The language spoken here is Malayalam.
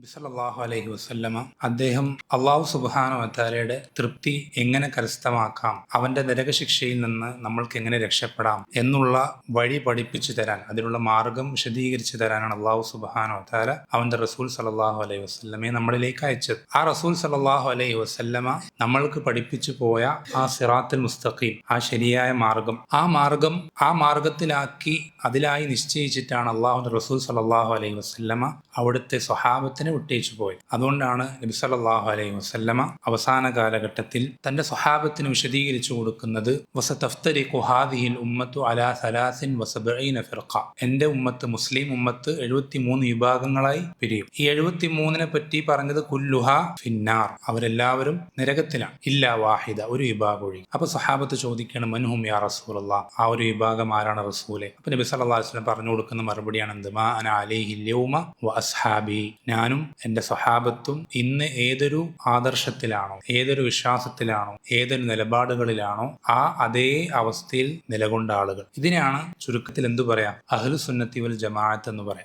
നബിസല്ലാഹു അലൈഹി വസല്ലമ അദ്ദേഹം അള്ളാഹു സുബാന വത്താലയുടെ തൃപ്തി എങ്ങനെ കരസ്ഥമാക്കാം? അവന്റെ നരകശിക്ഷയിൽ നിന്ന് നമ്മൾക്ക് എങ്ങനെ രക്ഷപ്പെടാം? എന്നുള്ള വഴി പഠിപ്പിച്ചു തരാൻ അതിനുള്ള മാർഗം വിശദീകരിച്ചു തരാനാണ് അള്ളാഹു സുബാന വത്താല അവന്റെ റസൂൽ സലാഹു അലൈഹി വസ്ല്ലമയെ നമ്മളിലേക്ക് അയച്ചത്. ആ റസൂൽ സലാഹു അലൈഹി വസല്ലമ നമ്മൾക്ക് പഠിപ്പിച്ചു പോയ ആ സിറാത്തുൽ മുസ്തഖീം ആ ശരിയായ മാർഗം. ആ മാർഗം ആ മാർഗത്തിലാക്കി അതിലായി നിശ്ചയിച്ചിട്ടാണ് അള്ളാഹു റസൂൽ സലാഹു അലൈഹി വസല്ലമ അവിടുത്തെ സ്വഹാബത്തിനെ വിട്ടേച്ചു പോയി. അതുകൊണ്ടാണ് നബി സല്ലല്ലാഹു അലൈഹി വസല്ലമ അവസാന കാലഘട്ടത്തിൽ തന്റെ സ്വഹാബത്തിന് വിശദീകരിച്ചു കൊടുക്കുന്നത് വസതഫ്തരി ഹാദിഹിൽ ഉമ്മത്തു അലാ സലാസിൻ വസബഈന ഫിർഖ. എന്റെ ഉമ്മത്ത് മുസ്ലിം ഉമ്മത്ത് എഴുപത്തി മൂന്ന് വിഭാഗങ്ങളായി പിരിയും. ഈ എഴുപത്തി മൂന്നിനെ പറ്റി പറഞ്ഞത് കുല്ലുഹ ഫിന്നാർ. അവരെല്ലാവരും നരകത്തിലാണ്. ഇല്ല വാഹിദ ഒരു വിഭാഗം ഒഴി അപ്പൊ സഹാബത്ത് ചോദിക്കണം മൻഹും യാ റസൂലുള്ള ആ ഒരു വിഭാഗം ആരാണ് റസൂലെ? അപ്പൊ നബി അലൈഹി വസല്ലം പറഞ്ഞു കൊടുക്കുന്ന മറുപടിയാണ് എന്ത് മാ അന അലൈഹി യൗമ വ അസ്ഹാബി. ഞാനും എന്റെ സ്വഹാബത്തും ഇന്ന് ഏതൊരു ആദർശത്തിലാണോ? ഏതൊരു വിശ്വാസത്തിലാണോ? ഏതൊരു നിലപാടുകളിലാണോ? ആ അതേ അവസ്ഥയിൽ നിലകൊണ്ട ആളുകൾ. ഇതിനെയാണ് ചുരുക്കത്തിൽ എന്തു പറയാം? അഹ്ലു സുന്നത്തി വൽ ജമാഅത്ത് എന്ന് പറയാം.